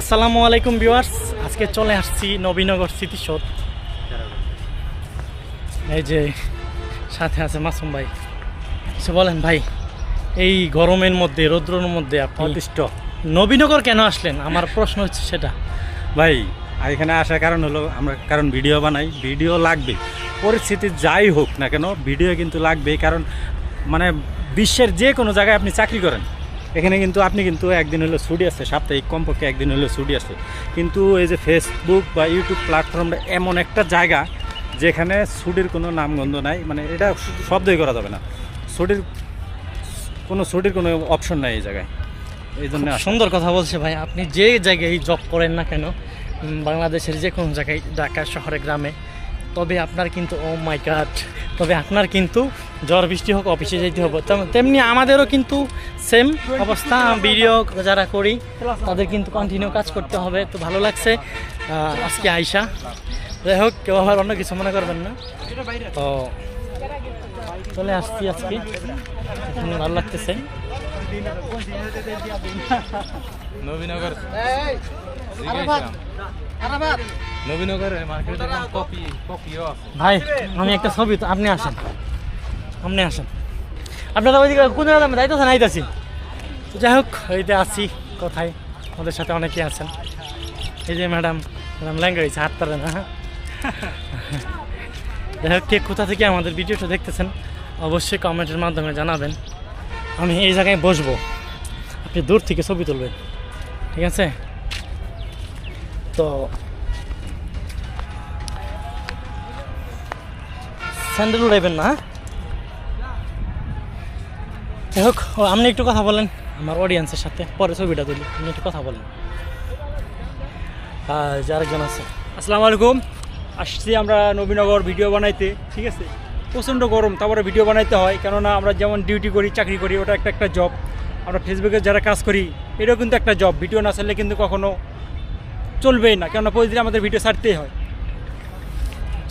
আসসালামু আলাইকুম ভিউয়ার্স। আজকে চলে আসছি নবীনগর স্মৃতিসৌধ এই যে সাথে আছে মাসুম ভাই। সে বলেন ভাই এই গরমের মধ্যে রৌদ্রের মধ্যে আপনি অতিষ্ঠ। নবীনগর কেন আসলেন? আমার প্রশ্ন হচ্ছে সেটা। ভাই আর এখানে আসার কারণ হলো আমরা কারণ ভিডিও বানাই ভিডিও লাগবে। পরিস্থিতি যাই হোক না কেন ভিডিও কিন্তু লাগবেই কারণ মানে বিশ্বের যে কোনো জায়গায় আপনি চাকরি করেন। এখানে কিন্তু আপনি কিন্তু একদিন হলো ছুটি আসছে সাপ্তাহিক কমপক্ষে একদিন হলো ছুটি আসছে কিন্তু এই যে ফেসবুক বা ইউটিউব প্ল্যাটফর্মটা এমন একটা জায়গা যেখানে ছুটির কোনো নামগন্ধ নাই মানে এটা শব্দই করা যাবে না। ছুটির কোনো ছুটির কোনো অপশন নাই এই জায়গায়। এই জন্য সুন্দর কথা বলছে ভাই। আপনি যে জায়গায় জব করেন না কেন বাংলাদেশের যে কোনো জায়গায় ঢাকা শহরে গ্রামে তবে আপনার কিন্তু ও মাই কাট তবে আপনার কিন্তু জ্বর বৃষ্টি হোক অফিসে যেতে হবে। তেমনি আমাদেরও কিন্তু সেম অবস্থা। ভিডিও যারা করি তাদের কিন্তু কন্টিনিউ কাজ করতে হবে। তো ভালো লাগছে। আজকে আইসা যাই হোক কেউ আবার অন্য কিছু মনে করবেন না। তো চলে আসছি আজকে। এখানে ভালো লাগতেছে। নবীনগর। নবীনগর মার্কেটে দেখলাম কপি কপিও আছে। ভাই আমি একটা ছবি তো আপনি আসেন। আপনি আসেন। আপনারা ওইদিকে কোন জায়গায় আমি যাইতেছেন? আইতাছি। যাই হোক এইতে আছি কোথায়? আমাদের সাথে অনেকেই আছেন। এই যে ম্যাডাম ম্যাডাম ল্যাঙ্গুয়েজ হাত পারে না যাই হোক, কে কোথা থেকে আমাদের ভিডিওটা দেখতেছেন, অবশ্যই কমেন্টের মাধ্যমে জানাবেন। আমি এই জায়গায় বসবো। আপনি দূর থেকে ছবি তুলবেন। ঠিক আছে? তো স্যান্ডেল উড়াইবেন না হ্যাঁ? যাই হোক আপনি একটু কথা বলেন আমার অডিয়েন্সের সাথে পরে ছবিটা তুলি আপনি একটু কথা বলেন। যে আরেকজন আছে। আসসালামু আলাইকুম। আসছি আমরা নবীনগর ভিডিও বানাইতে ঠিক আছে? প্রচণ্ড গরম তারপরে ভিডিও বানাইতে হয় কেননা আমরা যেমন ডিউটি করি চাকরি করি ওটা একটা একটা জব আমরা ফেসবুকে যারা কাজ করি এটাও কিন্তু একটা জব ভিডিও না ছাড়লে কিন্তু কখনো চলবেই না কেননা প্রতিদিন আমাদের ভিডিও ছাড়তেই হয়।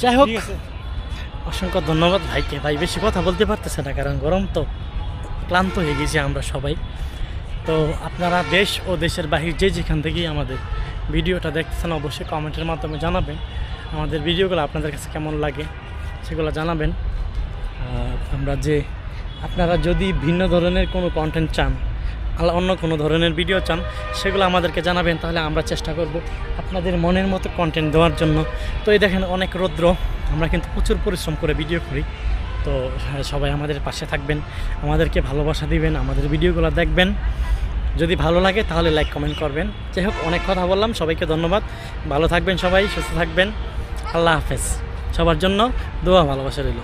যাই হোক অসংখ্য ধন্যবাদ ভাইকে। ভাই বেশি কথা বলতে পারতেছে না কারণ গরম তো। ক্লান্ত হয়ে গেছি আমরা সবাই। তো আপনারা দেশ ও দেশের বাহির যে যেখান থেকেই আমাদের ভিডিওটা দেখতেছেন, অবশ্যই কমেন্টের মাধ্যমে জানাবেন। আমাদের ভিডিওগুলো আপনাদের কাছে কেমন লাগে সেগুলো জানাবেন। আমরা যে আপনারা যদি ভিন্ন ধরনের কোনো কন্টেন্ট চান অন্য কোনো ধরনের ভিডিও চান, সেগুলো আমাদেরকে জানাবেন, তাহলে আমরা চেষ্টা করব আপনাদের মনের মতো কন্টেন্ট দেওয়ার জন্য। তো এই দেখেন অনেক রৌদ্র, আমরা কিন্তু প্রচুর পরিশ্রম করে ভিডিও করি। তো হ্যাঁ, সবাই আমাদের পাশে থাকবেন আমাদেরকে ভালোবাসা দিবেন আমাদের ভিডিওগুলো দেখবেন। যদি ভালো লাগে তাহলে লাইক কমেন্ট করবেন। যাই হোক অনেক কথা বললাম সবাইকে ধন্যবাদ। ভালো থাকবেন সবাই সুস্থ থাকবেন। আল্লাহ হাফেজ। সবার জন্য দোয়া ভালোবাসা রইল।